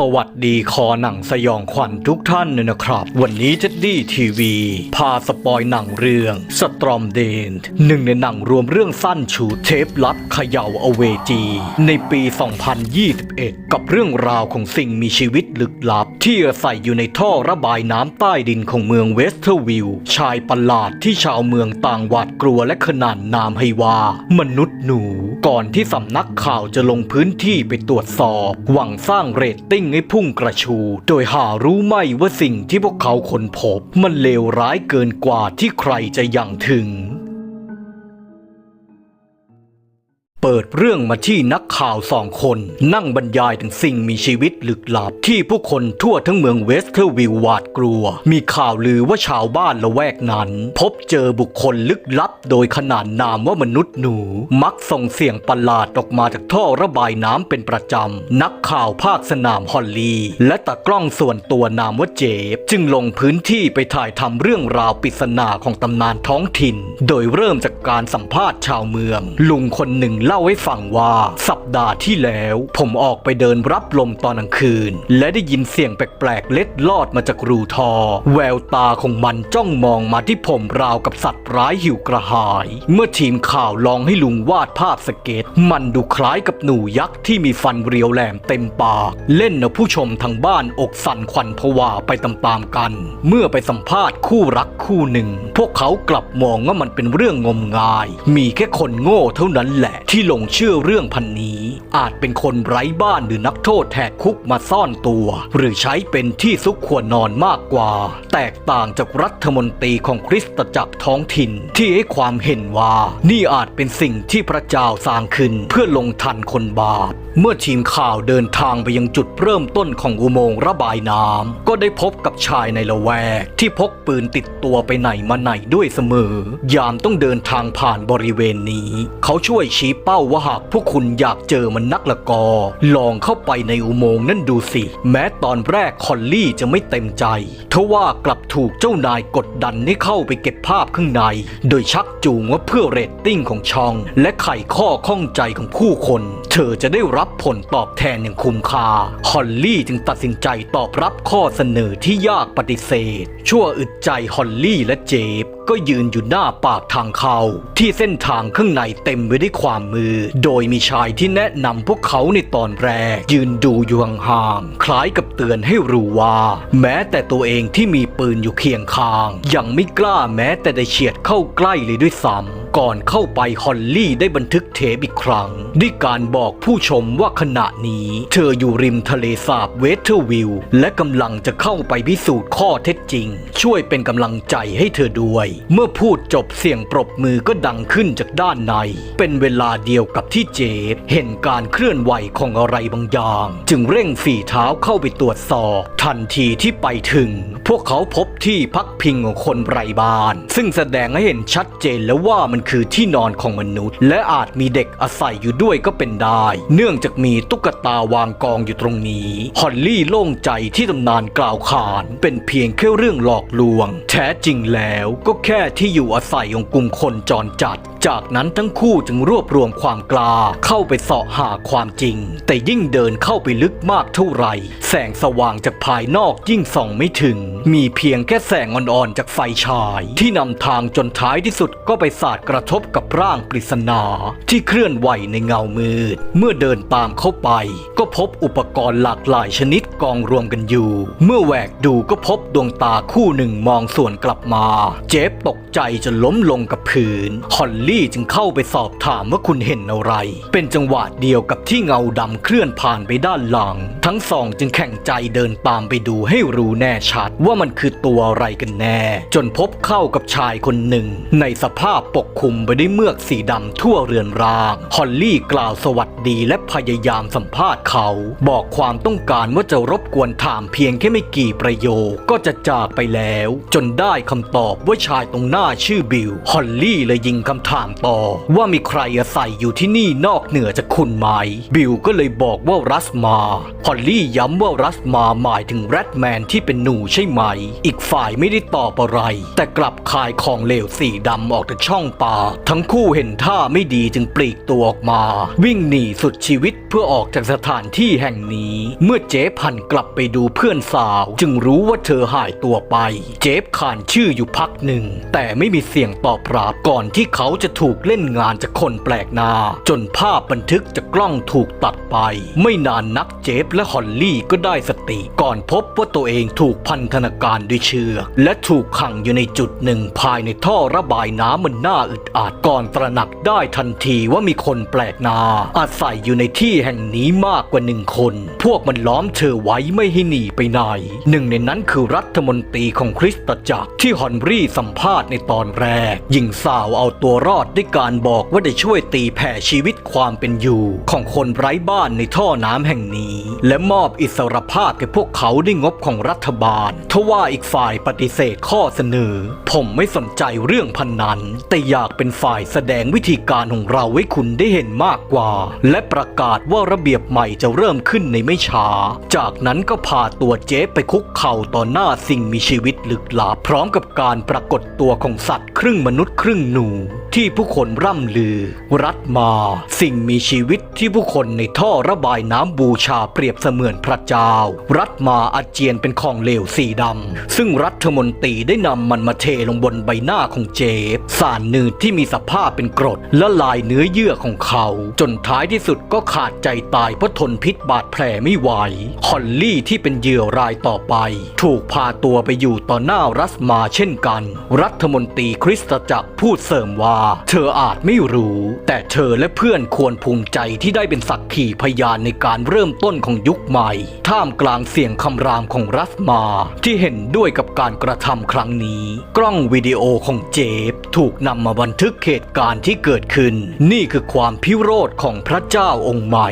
สวัสดีคอหนังสยองขวัญทุกท่านเลยนะครับ วันนี้เจดดี้ทีวี พาสปอยหนังเรื่องสตรอมเดนหนึ่งในหนังรวมเรื่องสั้นชูเทปลัดเขย่าอเวจี ในปี 2021 กับเรื่องราวของสิ่งมีชีวิตลึกลับ ที่อาศัยอยู่ในท่อระบายน้ำใต้ดินของเมืองเวสเทอร์วิลล์ชายประหลาดที่ชาวเมืองต่างหวาดกลัวและขนานนามให้ว่า มนุษย์หนูก่อนที่สำนักข่าวจะลงพื้นที่ไปตรวจสอบ หวังสร้างเรตติ้งให้พุ่งกระชู โดยหารู้ไม่ว่าสิ่งที่พวกเขาค้นพบ มันเลวร้ายเกินกว่าที่ใครจะยังถึง เปิดเรื่องมาที่นักข่าวสองคน นั่งบรรยายถึงสิ่งมีชีวิตลึกลับ ที่ผู้คนทั่วทั้งเมืองเวสเทอร์วิลล์หวาดกลัว มีข่าวลือว่าชาวบ้านละแวกนั้น พบเจอบุคคลลึกลับ โดยขนานนามว่ามนุษย์หนู มักส่งเสียงประหลาดออกมาจากท่อระบายน้ำเป็นประจำ นักข่าวภาคสนามฮอลลี และตากล้องส่วนตัวนามว่าเจฟจึงลงพื้นที่ไปถ่ายทำเรื่องราวปริศนาของตำนานท้องถิ่น โดยเริ่มจากการสัมภาษณ์ชาวเมือง ลุงคนหนึ่งเล่าให้ฟังว่าสัปดาห์ที่แล้ว ผมออกไปเดินรับลมตอนกลางคืน และได้ยินเสียงแปลกๆเล็ดลอดมาจากรูทอ แววตาของมันจ้องมองมาที่ผมราวกับสัตว์ร้ายหิวกระหาย เมื่อทีมข่าวลองให้ลุงวาดภาพสเก็ตมันดูคล้ายกับหนูยักษ์ที่มีฟันเรียวแหลมเต็มปาก เล่นนะผู้ชมทางบ้านอกสั่นขวัญผวาไปตามๆกัน เมื่อไปสัมภาษณ์คู่รักคู่หนึ่ง พวกเขากลับมองว่ามันเป็นเรื่องงมงาย มีแค่คนโง่เท่านั้นแหละที่หลงเชื่อเรื่องพันนี้ อาจเป็นคนไร้บ้านหรือนักโทษแหกคุกมาซ่อนตัว หรือใช้เป็นที่ซุกควรนอนมากกว่า แตกต่างจากรัฐมนตรีของคริสตจักรท้องถิ่น ที่ให้ความเห็นว่า นี่อาจเป็นสิ่งที่พระเจ้าสร้างขึ้นเพื่อลงทันคนบาปเมื่อทีมข่าวเดินทางไปยังจุดเริ่มต้นของอุโมงค์ระบายน้ำก็ได้พบกับชายในละแวก ที่พกปืนติดตัวไปไหนมาไหนด้วยเสมอ ยามต้องเดินทางผ่านบริเวณนี้ เขาช่วยชี้เป้าว่าหากพวกคุณอยากเจอมันนักละกอ ลองเข้าไปในอุโมงค์นั่นดูสิ แม้ตอนแรกคอลลี่จะไม่เต็มใจทว่ากลับถูกเจ้านายกดดันให้เข้าไปเก็บภาพข้างใน โดยชักจูงว่าเพื่อเรตติ้งของช่อง และไขข้อข้องใจของผู้คนเธอจะได้รับผลตอบแทนอย่างคุ้มค่า ฮอลลี่จึงตัดสินใจตอบรับข้อเสนอที่ยากปฏิเสธ ชั่วอึดใจฮอลลี่และเจฟก็ยืนอยู่หน้าปากทางเข้า ที่เส้นทางข้างในเต็มไปด้วยความมืดโดยมีชายที่แนะนำพวกเขาในตอนแรก ยืนดูอยู่ห่างๆคล้ายกับเตือนให้รู้ว่า แม้แต่ตัวเองที่มีปืนอยู่เคียงข้าง ยังไม่กล้าแม้แต่ได้เฉียดเข้าใกล้เลยด้วยซ้ำ ก่อนเข้าไปฮอลลี่ได้บันทึกเทปอีกครั้ง ด้วยการบอกผู้ชมว่าขณะนี้ เธออยู่ริมทะเลสาบเวสเทอร์วิลล์และกำลังจะเข้าไปพิสูจน์ข้อเท็จจริง ช่วยเป็นกำลังใจให้เธอด้วย เมื่อพูดจบเสียงปรบมือก็ดังขึ้นจากด้านใน เป็นเวลาเดียวกับที่เจฟเห็นการเคลื่อนไหวของอะไรบางอย่าง จึงเร่งฝีเท้าเข้าไปตรวจสอบ ทันทีที่ไปถึง พวกเขาพบที่พักพิงของคนไร้บ้าน ซึ่งแสดงให้เห็นชัดเจนแล้วว่ามันคือที่นอนของมนุษย์ และอาจมีเด็กอาศัยอยู่ด้วยก็เป็นได้ เนื่องจากมีตุ๊กตาวางกองอยู่ตรงนี้ฮอลลี่โล่งใจที่ตำนานกล่าวขาน เป็นเพียงแค่เรื่องหลอกลวง แท้จริงแล้วก็แค่ที่อยู่อาศัยของกลุ่มคนจรจัด จากนั้นทั้งคู่จึงรวบรวมความกล้าเข้าไปเสาะหาความจริง แต่ยิ่งเดินเข้าไปลึกมากเท่าไหร่ แสงสว่างจากภายนอกยิ่งส่องไม่ถึง มีเพียงแค่แสงอ่อนๆจากไฟฉาย ที่นำทางจนท้ายที่สุดก็ไปสาดกระทบกับร่างปริศนาที่เคลื่อนไหวในเงามืด เมื่อเดินตามเข้าไป ก็พบอุปกรณ์หลากหลายชนิดกองรวมกันอยู่ เมื่อแหวกดูก็พบดวงตาคู่หนึ่งมองส่วนกลับมา เจฟตกใจจนล้มลงกับพื้นฮอลลี่จึงเข้าไปสอบถามว่าคุณเห็นอะไร เป็นจังหวะเดียวกับที่เงาดำเคลื่อนผ่านไปด้านหลัง ทั้งสองจึงแข่งใจเดินตามไปดูให้รู้แน่ชัดว่ามันคือตัวอะไรกันแน่ จนพบเข้ากับชายคนหนึ่ง ในสภาพปกคลุมไปด้วยเมือกสีดำทั่วเรือนร่าง ฮอลลี่กล่าวสวัสดีและพยายามสัมภาษณ์เขา บอกความต้องการว่าจะรบกวนถามเพียงแค่ไม่กี่ประโยคก็จะจากไปแล้ว จนได้คำตอบว่าชายตรงหน้าชื่อบิล ฮอลลี่เลยยิงคำถามต่อ ว่ามีใครอาศัยอยู่ที่นี่นอกเหนือจากคุณไหม บิลก็เลยบอกว่ารัสมาฮอลลลี่ย้ำว่ารัสมาหมายถึงแรดแมนที่เป็นหนูใช่ไหม อีกฝ่ายไม่ได้ตอบอะไร แต่กลับคายของเหลวสีดำออกจากช่องปากทั้งคู่เห็นท่าไม่ดีจึงปลีกตัวออกมา วิ่งหนีสุดชีวิตเพื่อออกจากสถานที่แห่งนี้ เมื่อเจ๊พันกลับไปดูเพื่อนสาว จึงรู้ว่าเธอหายตัวไป เจ๊ขานชื่ออยู่พักหนึ่ง แต่ไม่มีเสียงตอบรับก่อนที่เขาจะถูกเล่นงานจากคนแปลกหน้า จนภาพบันทึกจากกล้องถูกตัดไป ไม่นานนักเจฟและฮอลลี่ก็ได้สติก่อนพบว่าตัวเองถูกพันธนาการด้วยเชือกและถูกขังอยู่ในจุดหนึ่งภายในท่อระบายน้ำมันน่าอึดอัดก่อนตระหนักได้ทันทีว่ามีคนแปลกหน้าอาศัยอยู่ในที่แห่งนี้มากกว่าหนึ่งคน พวกมันล้อมเธอไว้ไม่ให้หนีไปไหน หนึ่งในนั้นคือรัฐมนตรีของคริสตจักรที่ฮอนรี่สัมภาษณ์ในตอนแรก หญิงสาวเอาตัวรอดด้วยการบอกว่าได้ช่วยตีแผ่ชีวิตความเป็นอยู่ ของคนไร้บ้านในท่อน้ำแห่งนี้และมอบอิสรภาพแก่พวกเขาด้วยงบของรัฐบาล ทว่าอีกฝ่ายปฏิเสธข้อเสนอ ผมไม่สนใจเรื่องพันนั้น แต่อยากเป็นฝ่ายแสดงวิธีการของเราให้คุณได้เห็นมากกว่า และประกาศว่าระเบียบใหม่จะเริ่มขึ้นในไม่ช้า จากนั้นก็พาตัวเจ๊ไปคุกเข่าต่อหน้าสิ่งมีชีวิตลึกลับพร้อมกับการปรากฏตัวของสัตว์ครึ่งมนุษย์ครึ่งหนู ที่ผู้คนร่ำลือ รัฐมา สิ่งมีชีวิตที่ผู้คนในท่อระบายน้ำบูชาเปรียบเสมือนพระเจ้า รัฐมาอาเจียนเป็นของเหลวสีดำ ซึ่งรัฐมนตรีได้นำมันมาเทลงบนใบหน้าของเจฟสารนืดที่มีสภาพเป็นกรดและลายเนื้อเยื่อของเขา จนท้ายที่สุดก็ขาดใจตายเพราะทนพิษบาดแผลไม่ไหวฮอลลี่ที่เป็นเหยื่อรายต่อไป ถูกพาตัวไปอยู่ต่อหน้ารัสมาเช่นกัน รัฐมนตรีคริสตจักรพูดเสริมว่า เธออาจไม่รู้ แต่เธอและเพื่อนควรภูมิใจที่ได้เป็นสักขีพยานในการเริ่มต้นของยุคใหม่ ท่ามกลางเสียงคำรามของรัสมา ที่เห็นด้วยกับการกระทำครั้งนี้ กล้องวิดีโอของเจฟถูกนำมาบันทึกเหตุการณ์ที่เกิดขึ้น นี่คือความพิโรธของพระเจ้าองค์ใหม่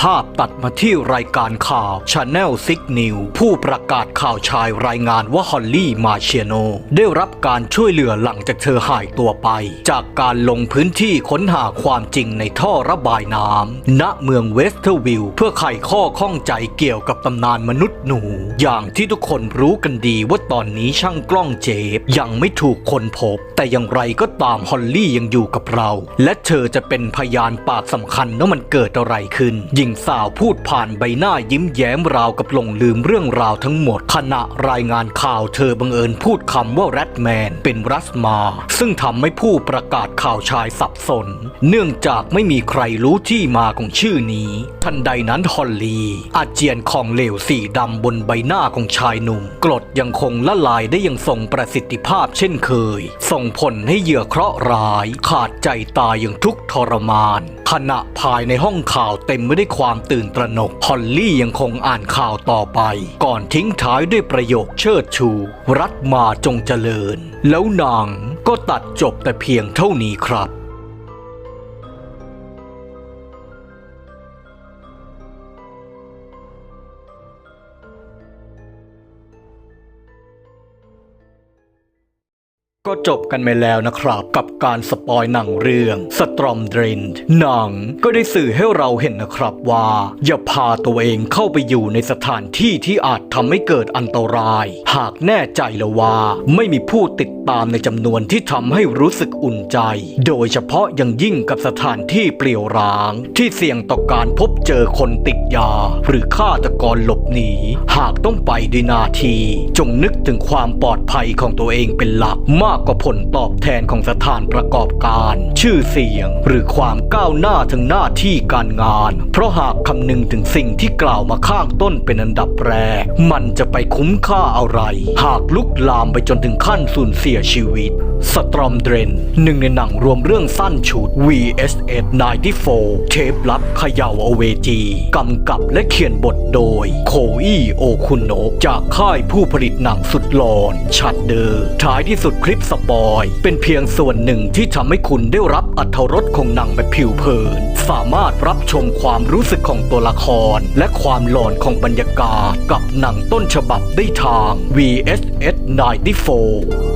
ภาพตัดมาที่รายการข่าว Channel 6 News ผู้ประกาศข่าวชายรายงานว่าฮอลลี่มาเชียโน ได้รับการช่วยเหลือหลังจากเธอหายตัวไป จากการลงพื้นที่ค้นหาความจริงในท่อระบายน้ำณเมืองเวสเทอร์วิลเพื่อไขข้อข้องใจเกี่ยวกับตำนานมนุษย์หนู อย่างที่ทุกคนรู้กันดีว่าตอนนี้ช่างกล้องเจฟยังไม่ถูกค้นพบ แต่อย่างไรก็ตามฮอลลี่ยังอยู่กับเรา และเธอจะเป็นพยานปากสำคัญว่ามันเกิดอะไรขึ้นหญิงสาวพูดผ่านใบหน้ายิ้มแย้มราวกับหลงลืมเรื่องราวทั้งหมด ขณะรายงานข่าวเธอบังเอิญพูดคำว่าแรดแมนเป็นรัสมา ซึ่งทำให้ผู้ประกาศข่าวชายสับสน เนื่องจากไม่มีใครรู้ที่มาของชื่อนี้ ทันใดนั้นฮอลลี อาเจียนของเหลวสีดำบนใบหน้าของชายหนุ่ม กรดยังคงละลายได้อยังทรงประสิทธิภาพเช่นเคย ส่งผลให้เหยื่อเคราะห์ร้าย ขาดใจตายอย่างทุกทรมานขณะภายในห้องข่าวเต็มไปด้วยความตื่นตระหนก ฮอลลี่ยังคงอ่านข่าวต่อไป ก่อนทิ้งท้ายด้วยประโยคเชิดชู รัฐมาจงเจริญ แล้วนางก็ตัดจบแต่เพียงเท่านี้ครับ จบกันไปแล้วนะครับ กับการสปอยหนังเรื่อง Storm d r a i n หนังก็ได้สื่อให้เราเห็นนะครับว่า อย่าพาตัวเองเข้าไปอยู่ในสถานที่ที่อาจทำให้เกิดอันตราย หากแน่ใจแล้วว่า ไม่มีผู้ติดตามในจำนวนที่ทำให้รู้สึกอุ่นใจ โดยเฉพาะอย่างยิ่งกับสถานที่เปลี่ยวร้าง ที่เสี่ยงต่อการพบเจอคนติดยา หรือฆาตกรหลบหนีหากต้องไปด้วยนาที จงนึกถึงความปลอดภัยของตัวเองเป็นหลักมากกว่าผลตอบแทนของสถานประกอบการ ชื่อเสียงหรือความก้าวหน้าทางหน้าที่การงาน เพราะหากคำนึงถึงสิ่งที่กล่าวมาข้างต้นเป็นอันดับแรก มันจะไปคุ้มค่าอะไร หากลุกลามไปจนถึงขั้นสูญเสียชีวิตสตรอมเดรนหนึ่งในหนังรวมเรื่องสั้นชุด VSS 94 เทปลับเขย่าเอเวจีกำกับและเขียนบทโดย โคอี้โอคุโนะจากค่ายผู้ผลิตหนังสุดหลอนชัดเดอร์ท้ายที่สุดคลิปสปอย เป็นเพียงส่วนหนึ่งที่ทำให้คุณได้รับอัธรสของหนังแบบผิวเผิน สามารถรับชมความรู้สึกของตัวละคร และความหลอนของบรรยากาศ กับหนังต้นฉบับได้ทาง VSS 94